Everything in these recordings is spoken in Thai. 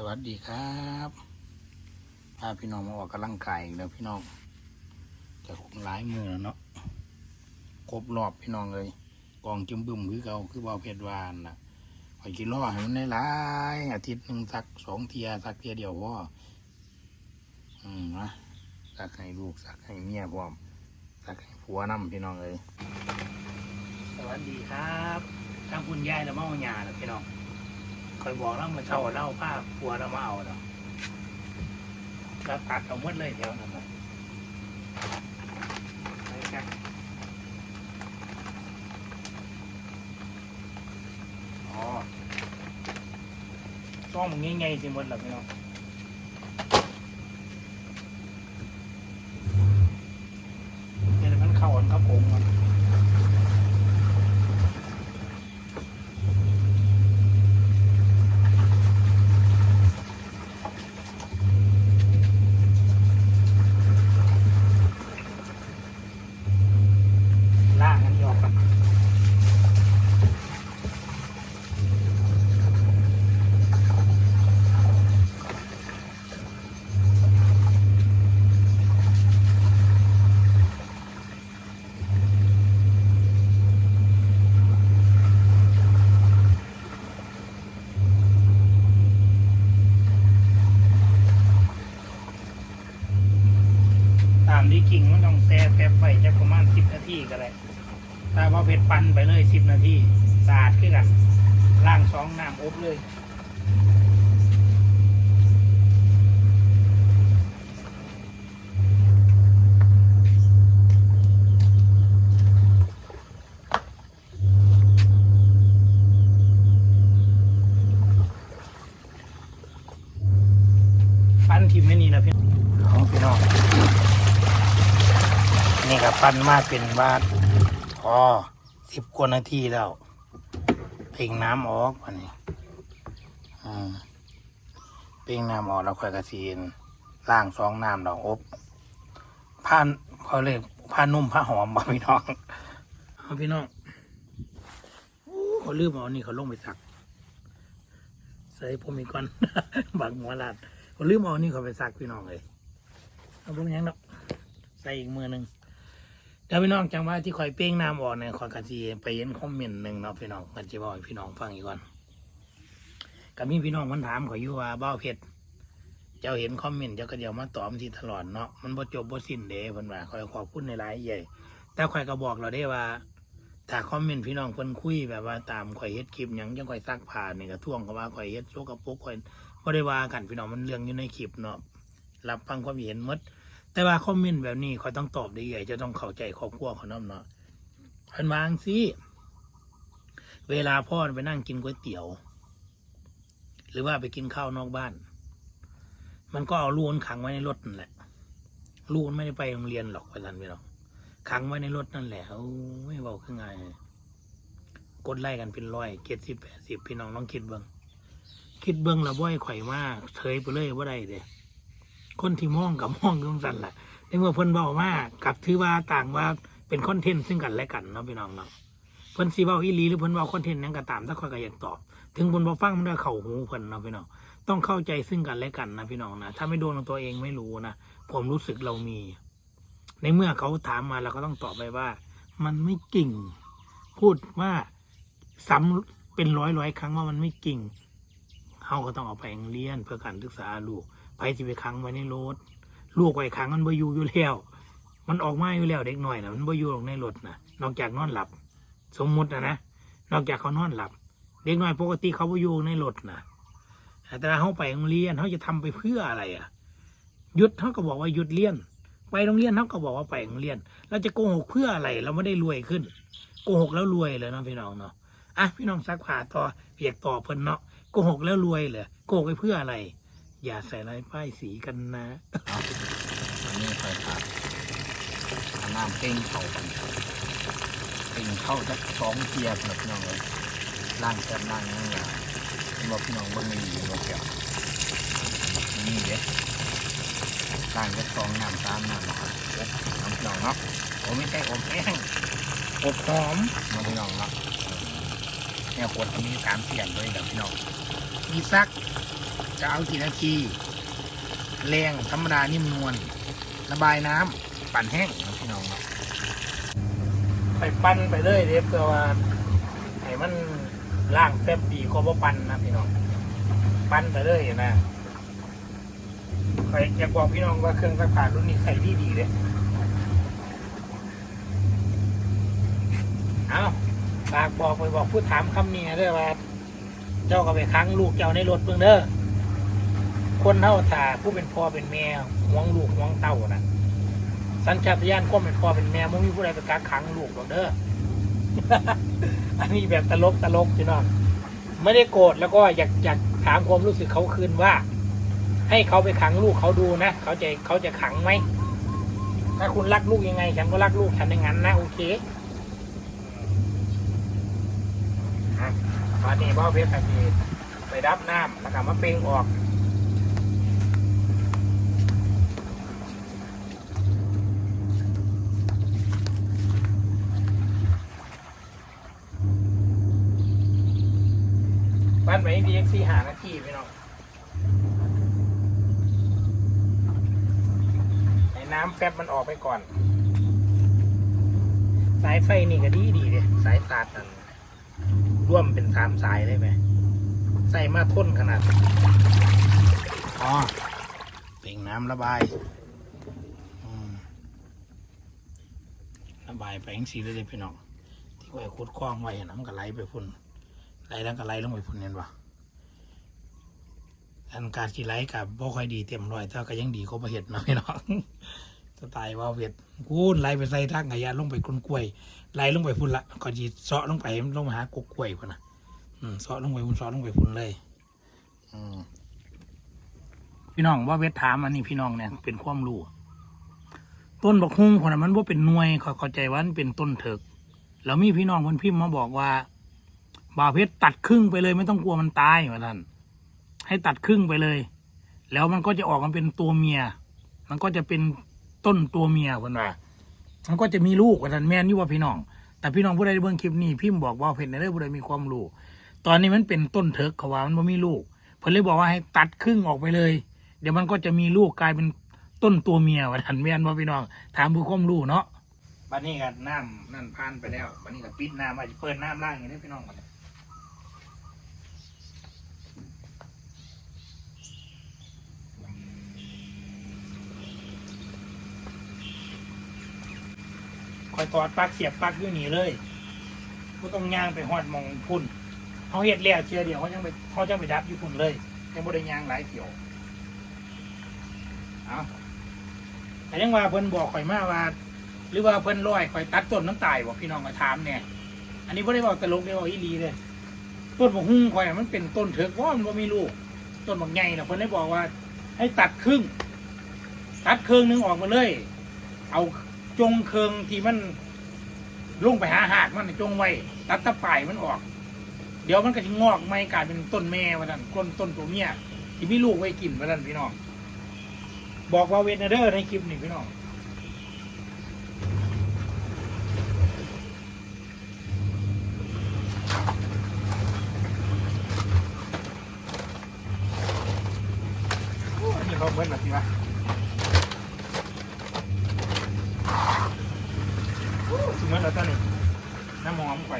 สวัสดีครับพาพี่น้องมาออกกำลังกายอีกแล้วพี่น้องจะคงหลายมือแล้วเนาะครบรอบพี่น้องเลย กองจิ้มบึ้มคือเก่าคือว่าเพชรวานนะคอยกินรอให้มันได้หลายอาทิตย์หนึ่งสักสองเทียสักเทียเดียวพ่ออืมนะสักให้ลูกสักให้เมียพร้อมสักให้ผัวน้ำพี่น้องเลย สวัสดีครับทางคุณยายและเมาหยาแล้วพี่น้อง อยบอกแล้วมันเช่าเล่าผ้าปัวแล้วมาเอาเนาะแล้วตัดเอาหมดเลยเดี๋ยวนะครับอ๋อซ่อมง่ายๆสิหมดแล้วพี่น้องเดี๋ยวมันเข้าอันครับผมมัน ล่างกันออกกันตาม ที่จริงมันต้องแซ่แป๊บไปจะประมาณสิบนาทีก็ได้ถ้าพอเผ็ดปั่นไปเลยสิบนาทีสะอาดขึ้นกันล่างสองน้ำอบเลย ปั้นทิมไม่นี่นะพี่ของพี่น้อง นี่ครับ ปั้นมาเป็นว่าพอสิบกว่านาทีแล้วเพ่งน้ำออกวันนี้เพ่งน้ำออกแล้วค่อยกระซีนล่างสองน้ำเราอบผ้าเขาเรียกผ้านุ่มผ้าหอมบ่พี่น้องเอาพี่น้องเขาลืมเอานี่เขาลงไปสัก ใส่ผมอีกก่อนบางหัวลาดเขาลืมเอานี่เขาไปสักพี่น้องเลยเอาพวกยังเนะใส่อีกมือหนึ่ง เดี๋ยวพี่น้องจังว่าที่คอยเป้งน้ำออกเนี่ยคอยกะทีไปเห็นคอมเมนต์หนึ่งเนาะพี่น้องกันจะบอกพี่น้องฟังอีกก่อนก็มีพี่น้องมันถามขอยอยู่ว่าเบ้าเพชรเจ้าเห็นคอมเมนต์เจ้าก็เดี๋ยวมาตอบที่ตลอดเนาะมันบ่จบบ่สิ้นเด้เพิ่นว่าคอยขอบคุณในหลายใหญ่แต่คอยก็บอกเราได้ว่าถ้าคอมเมนต์พี่น้องเพิ่นคุยแบบว่าตามข่อยเฮ็ดคลิปหยังจังข่อยซักผ้านนี่ก็ท่วงก็ว่าข่อยเฮ็ดโชกกระปุกข่อยบ่ได้ว่ากันพี่น้องมันเรื่องอยู่ในคลิปเนาะรับฟังความเห็นมด แต่ว่าคอมเมนต์แบบนี้เขาต้องตอบด้ใหญ่จะต้องเข้าใจครอบครัวเขาน้ำเนาะเพิ่นวางสิเวลาพ่อไปนั่งกินก๋วยเตี๋ยว หรือว่าไปกินข้าวนอกบ้าน มันก็เอาลูนขังไว้ในรถนั่นแหละลูนไม่ได้ไปโรงเรียนหรอกไปทันไปหรอกขังไว้ในรถนั่นแหละโอ้ไม่เบาขึ้นไงกดไล่กันเป็นร้อยเจ็ดสิบแปดสิบพี่น้องลองคิดเบิ้งคิดเบิ้งละบ่อยไข่อยมากเฉยไปเลยว่าได้เด้ คนที่มองกับมองตรงสันแหละในเมื่อเพิ่นเบามากกับถือว่าต่างว่าเป็นคอนเทนต์ซึ่งกันและกันเนาะพี่น้องเนาะเพิ่นสีเบาอีลีหรือเพิ่นเบาคอนเทนต์นั้นก็ตามถ้าคอยก็อยากตอบ ถึงเพิ่นบ่ฟังมันได้เข้าหูเพิ่นเนาะพี่น้องต้องเข้าใจซึ่งกันและกันนะพี่น้องนะถ้าไม่โดนตัวเองไม่รู้นะผมรู้สึกเรามี ในเมื่อเขาถามมาเราก็ต้องตอบไปว่า มันไม่กิ่ง พูดว่าซ้ำเป็นร้อยร้อยครั้งว่ามันไม่กิ่งเขาก็ต้องเอาไปเรียนเพื่อการศึกษาลูก ไปที่ไปขังไว้ในรถลูกไว้ขังมันบ่อยู่อยู่แล้วมันออกมาอยู่แล้วเด็กหน่อยนะมันบ่อยู่หรอกในรถนะนอกจากนอนหลับ สมมุตินะนะนอกจากเขานอนหลับ เด็กหน้อยปกติเขาบ่อยู่ในรถนะแต่ถ้าเขาไปโรงเรียนเขาจะทำไปเพื่ออะไรอะหยุดเขาก็บอกว่าหยุดเรียนไปโรงเรียนเขาก็บอกว่าไปโรงเรียน เราจะโกหกเพื่ออะไร เราไม่ได้รวยขึ้น โกหกแล้วรวยเลยเนาะพี่น้องเนาะอะพี่น้องซักผ้าต่อเปียกต่อเพิ่นเนาะโกหกแล้วรวยเลยโกหกไปเพื่ออะไร อย่าใส่ลายป้ายสีกันนะอันนี้คอยขาดน้ำเป่งเข้ากันเป่งเข้าสักสองเทียบนะพี่น้องเลยล่างแคบล่างนั่งละบอกพี่น้องว่ามีอยู่บอเกี่ยวนี่เด็กล่างจะสองน้ำสามน้ำนะครับน้ำน้องเนาะโอ้ไม่ใช่อบแห้งอบหอมน้องพี่น้องเนาะเนี่ยขวดมีสามเสียงด้วยกับพี่น้องมีซัก จะเอากี่นาทีแรงธรรมดานิ่มนวลระบายน้ำปั่นแห้งนะพี่น้องไปปั้นไปเลยเด็บเพื่อว่าให้มันล่างแฟบดีก็บ่ปั้นนะพี่น้องปั้นไปเลยนะไปอยากบอกพี่น้องว่าเครื่องซักผ้ารุ่นนี้ใส่ดีดีเลยเอาฝากบอกไปบอกผู้ถามคำนี้ด้วยว่า เจ้าก็ไปค้างลูกเจ้าในรถเพิ่งเด้อ คนเท่าถ่าผู้เป็นพ่อเป็นแม่ห่วงลูกห่วงเต้านะสัญชาตญาณความเป็นพ่อเป็นแม่ไม่มีผู้ใดไปกักขังลูกหรอกเด้ออันนี้แบบตลกตลกพี่น้องไม่ได้โกรธแล้วก็อยากอยากถามความรู้สึกเขาคืนว่า ให้เขาไปขังลูกเขาดูนะเขาจะเขาจะขังไหมถ้าคุณรักลูกยังไงฉันก็รักลูกฉันอย่างนั้นนะโอเคอะตอนนี้พ่อเพชรพีไปดับน้ำแล้วก็มาเป่งออก บ้านไปดีเอ็กซี่หา นาทีพี่น้องให้น้ำแป๊บมันออกไปก่อน สายไฟนี่ก็ดีดีเลยสายสาดนั่นร่วมเป็นสามสายเลยไหมใส่มาทนขนาดอ๋อเป่งน้ำระบายระบายไปยังสีเลยพี่น้องที่ไว้ขุดคลองไว้น้ำก็ไหลไปพุ่นไหลแล้วก็ไหลลงไปพุ่นเห็นปะ อันการที่ไหลกับบ่ค่อยดีเต็มร้อยแต่ก็ยังดีก็ประเห็ดเนาะพี่น้องสไตล์ว่าเห็ดกูนไหลไปใส่ทางยะลงไปก้นกล้วยไหลลงไปพุ่นละก่อนที่เสาะลงไปลงมาหากกกล้วยพุ่นนะเสาะลงไปพุ่นเสาะลงไปพุ่นเลยอพี่น้องว่าเวทถามอันนี้พี่น้องเนี่ยเป็นความรู้ต้นบักฮุ่งคนนั้นมันว่าเป็นหน่วยเขาเข้าใจว่ามันเป็นต้นเถิกแล้วมีพี่น้องคนพิมพ์มาบอกว่า บาเพชรตัดครึ่งไปเลยไม่ต้องกลัวมันตายว่าท่าน ให้ตัดครึ่งไปเลย แล้วมันก็จะออกมาเป็นตัวเมีย มันก็จะเป็นต้นตัวเมียคนว่ามันก็จะมีลูกว่าท่านแม่นอยู่ว่าพี่น้อง แต่พี่น้องผู้ใดด้เบิ่งคลิปนี้พิมพ์บอกบ่าเพชรในเรื่องผู้ใดมีความรู้ตอนนี้มันเป็นต้นเถิกเขาว่ามันไม่มีลูกเพิ่นเลยบอกว่าให้ตัดครึ่งออกไปเลย เดี๋ยวมันก็จะมีลูกกลายเป็นต้นตัวเมียว่าท่านแม่นว่าพี่น้อง ถามผู้ความรู้เนาะบัดนี้ก็น้ำนั่นผ่านไปแล้วบัดนี้ก็ปิดน้ำมาเปิดน้ำล่างอย่างนี้พี่น้องบัดนี้ ค อยตอดปลักเสียบปลักอยู่นี่เลยก็ต้องย่างไปหอดมองพุ่นเขาเฮ็ดแล้วเชื่อเดียวเขายังไปเขาจะไปดับอยู่พุ่นเลยยังบ่ได้ย่างหลายเกี่ยวเอาแต่ยังว่าเพิ่นบอกข่อยมาว่า หรือว่าเพิ่นร้อยข่อยตัดต้นน้ำตายบอกพี่น้องมาถามเนี่ยอันนี้บ่ได้บอกตลกได้บอกอีลีเลยต้นบกฮุ้งข่อยมันเป็นต้นเถิกว่ามันบ่มีลูกต้นบกใหญ่น่ะเพิ่นได้บอกว่า ให้ตัดครึ่ง ตัดครึ่งหนึงออกมาเลย เอา จงเคืองที่มันลงไปหาหากมันจงไว้ตัดตะป่ายมันออก เดี๋ยวมันก็จะงอกไม่กลายเป็นต้นแม่วะนั่นต้นต้นตัวเมียที่มีลูกไว้กินวะนั่นพี่น้องบอกว่าเวนเดอร์ในคลิปนี่พี่น้องโอ้ยนี่เขาเบิ้ลแบบนี้วะโอ้ แล้วตอนนี้น้ำหอมไป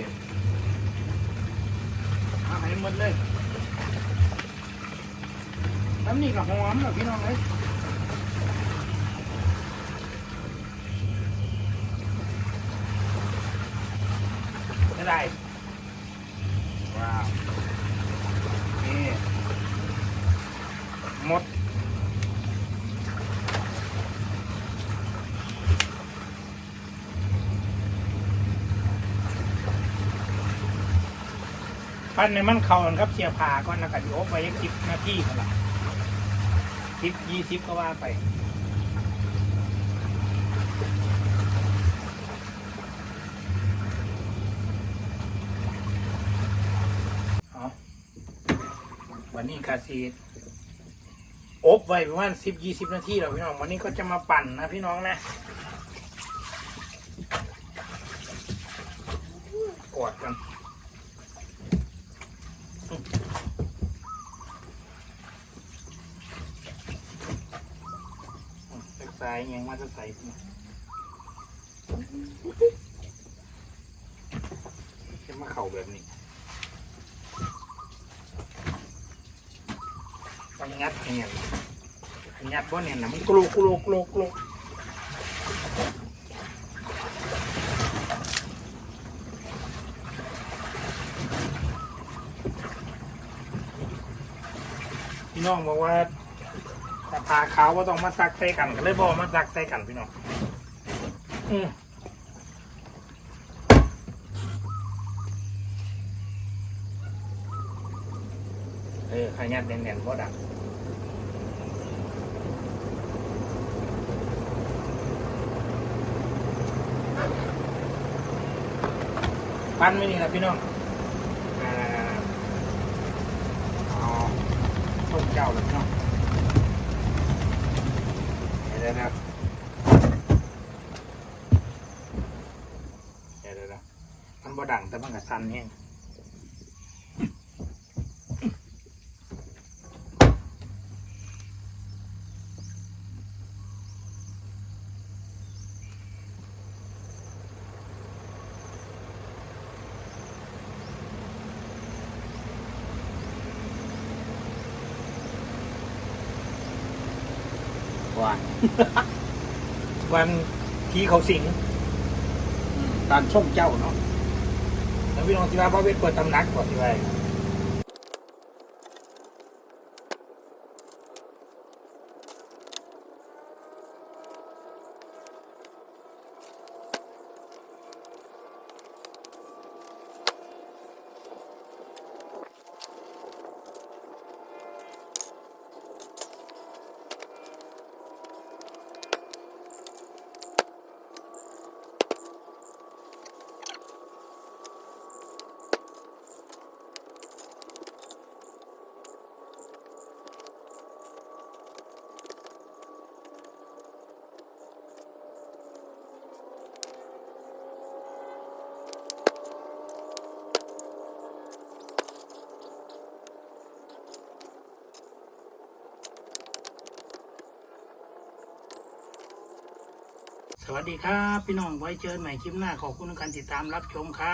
เอาหารหมดเลยน้ำนี่กับหอมแบบพี่น้องเลยได้ ว้าว นี่หมด ปั้นในมันเข่ากันครับเสียผ่าก่อนแล้วก็ดีอบไว้ยักสิบนาทีกันละสิบยี่สิบก็ว่าไปวันนี้กาซีอบไว้ประมาณสิบยี่สิบนาทีแล้วพี่น้อง วันนี้ก็จะมาปั่นนะพี่น้องนะกอดกัน สายยังมาจะใส่พี่จะมาเข่าแบบนี้ต้องงัดให้เนี่ยงัดบ่เนี่ยนะมันกลุกกลุกกลุกกลุกพี่น้องบอกว่า แต่พาเขาว่าต้องมาซักใส่กันก็เลยบอกมาซักใส่กันพี่น้องอืมเออขยันแน่นๆก็ดังปั้นไม่นี่นะพี่น้องอ่าเอต้มเจ้าเลยพี่น้อง ดี๋ยวเดี๋ยวเดี๋ยวเดี๋ยวมันบ่ดังแต่มันก็สั่นแห้ง ว่าวันที่เขาสิงอืมตอนช่วงเจ้าเนาะแล้วพี่น้องที่ว่าพ่อเวทเปิดตำหนักก่อนที่ว่า วัสดีครับ พี่น้องไว้เจอกันใหม่คลิปหน้าขอบคุณทุกการติดตามรับชมครับ